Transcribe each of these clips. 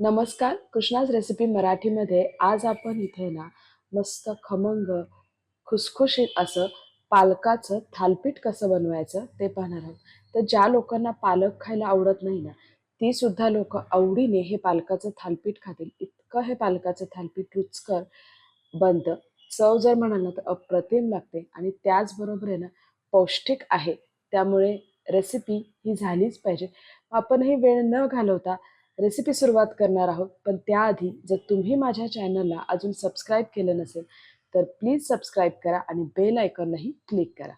नमस्कार कृष्णाज रेसिपी मराठीमध्ये आज आपण इथे ना मस्त खमंग खुसखुशीत असं पालकाचं थालपीठ कसं बनवायचं ते पाहणार आहोत. तर ज्या लोकांना पालक खायला आवडत नाही ना ती सुद्धा लोक आवडीने हे पालकाचं थालपीठ खातील. इतकं हे पालकाचं थालपीठ रुचकर बनतं. चव जर म्हणाल ना तर अप्रतिम लागते. आणि त्याचबरोबर आहे ना पौष्टिक आहे. त्यामुळे रेसिपी ही झालीच पाहिजे. आपण ही वेळ न घालवता रेसिपी सुरुवात करणार आहोत. पण त्याआधी जर तुम्ही माझ्या चॅनलला अजून सबस्क्राईब केलं नसेल तर प्लीज सबस्क्राईब करा आणि बेल आयकॉनलाही क्लिक करा.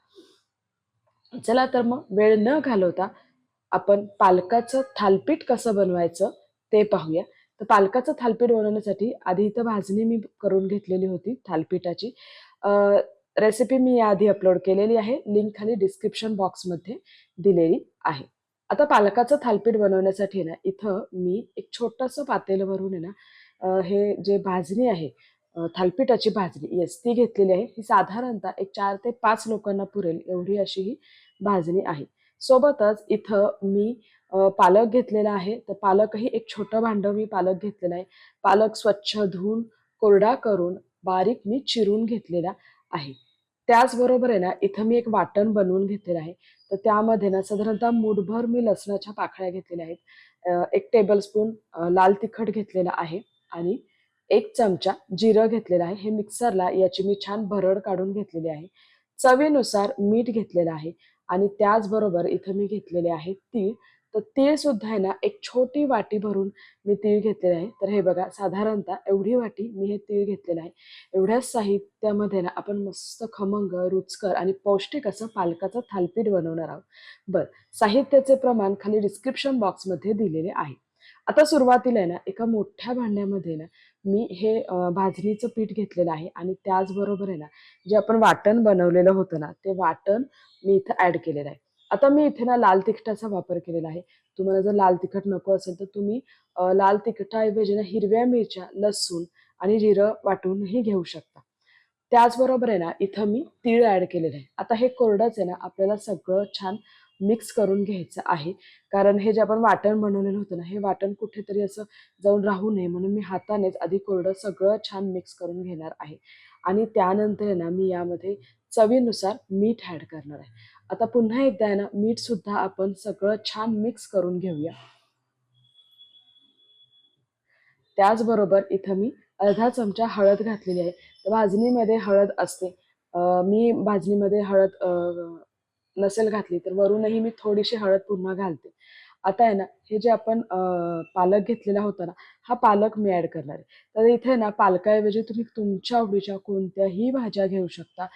चला तर मग वेळ न घालवता आपण पालकाचं थालपीठ कसं बनवायचं ते पाहूया. तर पालकाचं थालपीठ बनवण्यासाठी आधी इथं भाजणी मी करून घेतलेली होती थालपीठाची. रेसिपी मी याआधी अपलोड केलेली आहे. लिंक खाली डिस्क्रिप्शन बॉक्समध्ये दिलेली आहे. आता पालकाचं थालपीठ बनवण्यासाठी ना इथं मी एक छोटंसं पातेलं भरून आहे ना हे जे भाजणी आहे थालपीठाची भाजणी येस ती घेतलेली आहे. ही साधारणतः एक चार ते पाच लोकांना पुरेल एवढी अशी ही भाजणी आहे. सोबतच इथं मी पालक घेतलेला आहे. तर पालकही एक छोटं भांडं मी पालक घेतलेलं आहे. पालक स्वच्छ धुवून कोरडा करून बारीक मी चिरून घेतलेला आहे. त्याचबरोबर आहे ना इथं मी एक वाटण बनवून घेतलेलं आहे. तर त्यामध्ये ना साधारणतः मूठभर मी लसणाच्या पाकळ्या घेतलेल्या आहेत. एक टेबलस्पून लाल तिखट घेतलेला आहे आणि एक चमचा जिरं घेतलेलं आहे. हे मिक्सरला याची मी छान भरड काढून घेतलेली आहे. चवीनुसार मीठ घेतलेलं आहे आणि त्याचबरोबर इथं मी घेतलेले आहे तीळ. तर तीळ सुद्धा आहे ना एक छोटी वाटी भरून मी तीळ घेतलेलं आहे. तर हे बघा साधारणतः एवढी वाटी मी हे तीळ घेतलेलं आहे. एवढ्याच साहित्यामध्ये ना आपण मस्त खमंग रुचकर आणि पौष्टिक असं पालकाचं थालपीठ बनवणार आहोत. बरं साहित्याचे प्रमाण खाली डिस्क्रिप्शन बॉक्समध्ये दिलेले आहे. आता सुरुवातीला आहे ना एका मोठ्या भांड्यामध्ये ना मी हे भाजणीचं पीठ घेतलेलं आहे आणि त्याचबरोबर आहे ना जे आपण वाटण बनवलेलं होतं ना ते वाटण मी इथं ऍड केलेलं आहे. आता मी इथे ना लाल तिखटाचा वापर केलेला आहे. तुम्हाला जर लाल तिखट नको असेल तर तुम्ही लाल तिखटाऐवजी ना हिरव्या मिरच्या लसूण आणि जिरं वाटूनही घेऊ शकता. त्याचबरोबर आहे ना इथं मी तीळ ॲड केलेलं आहे. आता हे कोरडंच आहे ना आपल्याला सगळं छान मिक्स करून घ्यायचं आहे. कारण हे जे आपण वाटण बनवलेलं होतं ना हे वाटण कुठेतरी असं जाऊन राहू नये म्हणून मी हातानेच आधी कोरडं सगळं छान मिक्स करून घेणार आहे. आणि त्यानंतर आहे ना मी यामध्ये चवीनुसार मीठ ॲड करणार आहे. आता पुन्हा एकदा आहे ना मीठ सुद्धा आपण सगळं छान मिक्स करून घेऊया. त्याचबरोबर इथं मी अर्धा चमचा हळद घातलेली आहे. तर भाजणीमध्ये हळद असते. मी भाजणीमध्ये हळद नसेल घातली तर वरूनही मी थोडीशी हळद पुन्हा घालते. आता आहे ना हे जे आपण पालक घेतलेला होता ना हा पालक मी ऍड करणार आहे. तर इथे ना पालकाऐवजी तुम्ही तुमच्या आवडीच्या कोणत्याही भाज्या घेऊ शकता.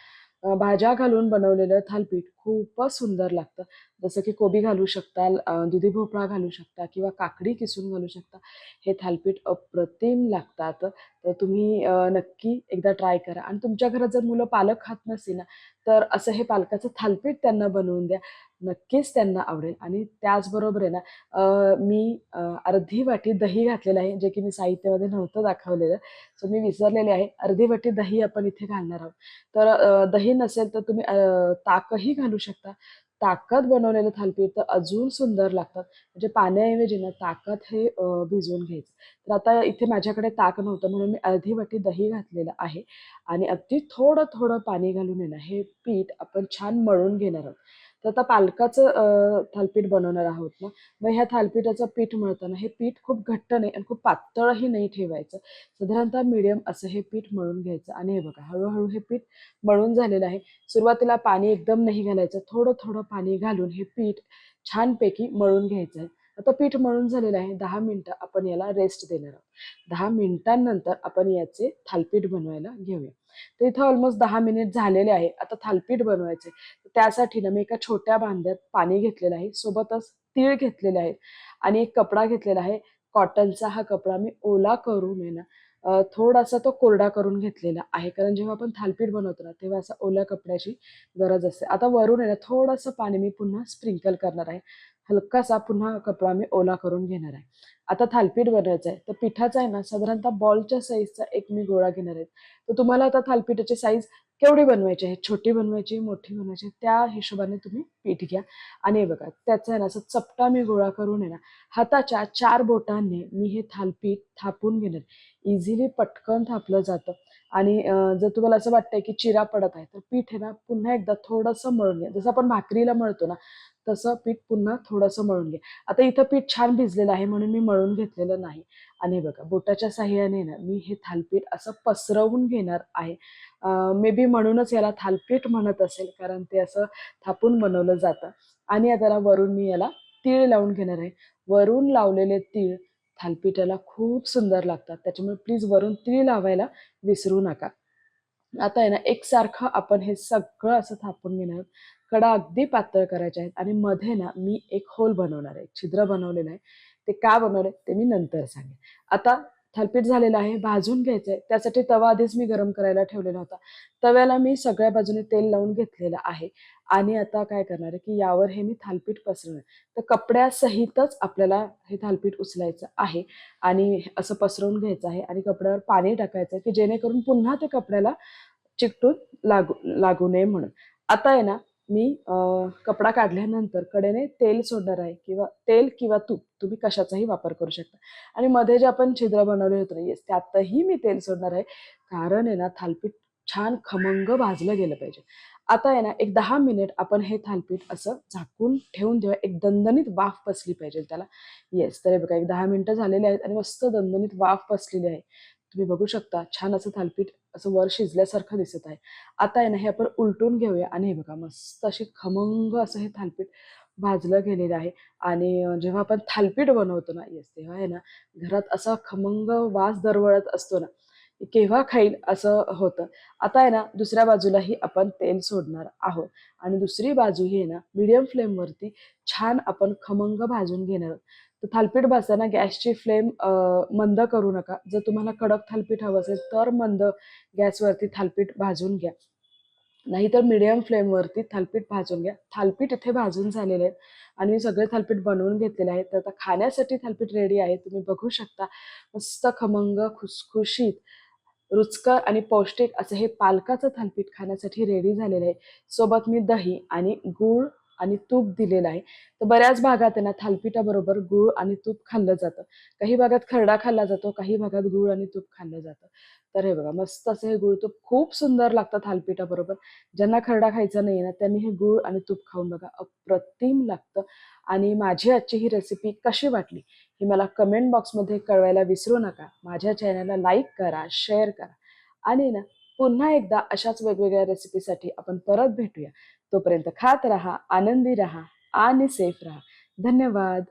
भाज्या घालून बनवलेलं थालपीठ खूपच सुंदर लागतं. जसं की कोबी घालू शकता दुधी भोपळा घालू शकता किंवा काकडी किसून घालू शकता हे थालपीठ अप्रतिम लागतात. तर तुम्ही नक्की एकदा ट्राय करा. आणि तुमच्या घरात जर मुलं पालक खात नसेल ना तर असं हे पालकाचं थालपीठ त्यांना बनवून द्या. नक्कीच त्यांना आवडेल. आणि त्याचबरोबर आहे ना मी अर्धी वाटी दही घातलेलं आहे जे की मी साहित्यामध्ये नव्हतं दाखवलेलं. सो मी विसरलेले आहे. अर्धी वाटी दही आपण इथे घालणार आहोत. तर दही नसेल तर तुम्ही ताकही घालू शकता. ताकद बनवलेलं थालपीठ तर अजून सुंदर लागतात म्हणजे पाण्याऐवजी ना ताकद हे भिजवून घ्यायचं. तर आता इथे माझ्याकडे ताक नव्हतं म्हणून मी अर्धी वाटी दही घातलेलं आहे. आणि अगदी थोडं थोडं पाणी घालून येणं हे पीठ आपण छान मळून घेणार आहोत. तर आता पालकाचं थालपीठ बनवणार आहोत ना? मग ह्या थालपीठाचं पीठ मळताना हे पीठ खूप घट्ट नाही आणि खूप पातळही नाही ठेवायचं. साधारणतः मिडियम असं हे पीठ मळून घ्यायचं. आणि हे बघा हळूहळू हे पीठ मळून झालेलं आहे. सुरुवातीला पाणी एकदम नाही घालायचं. थोडं थोडं पाणी घालून हे पीठ छानपैकी मळून घ्यायचं. आहे आता पीठ मळून झालेलं आहे. दहा मिनटं आपण याला रेस्ट देणार आहोत. दहा मिनिटांनंतर आपण याचे थालपीठ बनवायला घेऊया. तर इथं ऑलमोस्ट दहा मिनिट झालेले आहे. आता थालपीठ बनवायचे त्यासाठी ना मी एका छोट्या बांध्यात पाणी घेतलेलं आहे. सोबतच तीळ घेतलेले आहेत आणि एक कपडा घेतलेला आहे. कॉटनचा हा कपडा मी ओला करून आहे ना थोडासा तो कोरडा करून घेतलेला आहे. कारण जेव्हा आपण थालपीठ बनवतो ना तेव्हा असं ओल्या कपड्याची गरज असते. आता वरून आहे ना थोडंसं पाणी मी पुन्हा स्प्रिंकल करणार आहे. हलकासा पुन्हा कपडा मी ओला करून घेणार आहे. आता थालपीठ बनवायचं आहे. तर पिठाचा आहे ना साधारणतः बॉलच्या साईजचा एक मी गोळा घेणार आहे. तर तुम्हाला आता थालपीठाची साईज केवढी बनवायची आहे छोटी बनवायची मोठी बनवायची त्या हिशोबाने तुम्ही पीठ घ्या. आणि हे बघा त्याचा आहे ना असं चपटा मी गोळा करून आहे ना हाताच्या चार बोटांनी मी हे थालपीठ थापून घेणार. इझिली पटकन थापलं जातं. आणि जर तुम्हाला असं वाटतंय की चिरा पडत आहे तर पीठ आहे ना पुन्हा एकदा थोडंसं मळून घ्या. जसं आपण भाकरीला मळतो ना तसं पीठ पुन्हा थोडंसं मळून घे. आता इथं पीठ छान भिजलेलं आहे म्हणून मी मळून घेतलेलं नाही. आणि बघा बोटाच्या साह्याने ना मी हे थालपीठ असं पसरवून घेणार आहे. मे बी म्हणूनच याला थालपीठ म्हणत असेल कारण ते असं थापून बनवलं जातं. आणि आता वरून मी याला तीळ लावून घेणार आहे. वरून लावलेले तीळ थालपीठाला खूप सुंदर लागतात. त्याच्यामुळे प्लीज वरून तीळ लावायला विसरू नका. आता आहे ना एकसारखं आपण हे सगळं असं थापून घेणार. कडा अगदी पातळ करायच्या आहेत आणि मध्ये ना मी एक होल बनवणार आहे छिद्र बनवलेलं आहे. ते का बनवले ते मी नंतर सांगेन. आता थालपीठ झालेलं आहे भाजून घ्यायचं आहे त्यासाठी तवा आधीच मी गरम करायला ठेवलेला होता. तव्याला मी सगळ्या बाजूने तेल लावून घेतलेलं आहे. आणि आता काय करणार आहे की यावर हे मी थालपीठ पसरणार तर कपड्यासहितच आपल्याला हे थालपीठ उचलायचं आहे. आणि असं पसरवून घ्यायचं आहे आणि कपड्यावर पाणी टाकायचं आहे की जेणेकरून पुन्हा ते कपड्याला चिकटून लागू लागू नये म्हणून. आता आहे ना मी कपडा काढल्यानंतर कडेने तेल सोडणार आहे किंवा तेल किंवा तूप तुम्ही कशाचाही वापर करू शकता. आणि मध्ये जे आपण छिद्र बनवले होते येस त्यातही मी तेल सोडणार आहे. कारण आहे ना थालपीठ छान खमंग भाजलं गेलं पाहिजे. आता आहे ना एक दहा मिनिट आपण हे थालपीठ असं झाकून ठेवून देऊया एक दणदणीत वाफ पसली पाहिजे त्याला. येस तर हे बघा एक दहा मिनिटं झालेली आहेत आणि मस्त दणदणीत वाफ पसलेली आहे. तुम्ही बघू शकता छान असं थालपीठ असं वर शिजल्यासारखं दिसत आहे. आता आहे ना हे आपण उलटून घेऊया. आणि हे बघा मस्त अशी खमंग असं हे थालपीठ भाजलं गेलेलं आहे. आणि जेव्हा आपण थालपीठ बनवतो ना येस तेव्हा आहे ना घरात असा खमंग वास दरवळत असतो ना केव्हा खाईल असं होतं. आता आहे ना दुसऱ्या बाजूलाही आपण तेल सोडणार आहोत. आणि दुसरी बाजू ही आहे ना मीडियम फ्लेमवरती छान आपण खमंग भाजून घेणार आहोत. तर थालपीठ भाजताना गॅसची फ्लेम मंद करू नका. जर तुम्हाला कडक थालपीठ हवं असेल तर मंद गॅसवरती थालपीठ भाजून घ्या. नाहीतर मिडियम फ्लेमवरती थालपीठ भाजून घ्या. थालपीठ इथे भाजून झालेले आहेत आणि मी सगळे थालपीठ बनवून घेतलेले आहेत. तर आता खाण्यासाठी थालपीठ रेडी आहे. तुम्ही बघू शकता मस्त खमंग खुसखुशीत रुचकर आणि पौष्टिक असं हे पालकाचं थालपीठ खाण्यासाठी रेडी झालेलं आहे. सोबत मी दही आणि गूळ आणि तूप दिलेलं आहे. तर बऱ्याच भागात त्यांना ना थालपीठाबरोबर गूळ आणि तूप खाल्लं जातं. काही भागात खरडा खाल्ला जातो काही भागात गूळ आणि तूप खाल्लं जातं. तर हे बघा मस्त असं हे गूळ तूप खूप सुंदर लागतं थालपीठाबरोबर. ज्यांना खरडा खायचा नाही ना त्यांनी हे गूळ आणि तूप खाऊन बघा अप्रतिम लागतं. आणि माझी आजची ही रेसिपी कशी वाटली? हे मला कमेंट बॉक्समध्ये कळवायला विसरू नका. माझ्या चॅनलला लाईक करा शेअर करा. आणि ना पुन्हा एकदा अशाच वेगवेगळ्या रेसिपीसाठी आपण परत भेटूया. तोपर्यंत खात राहा आनंदी राहा आणि सेफ राहा. धन्यवाद.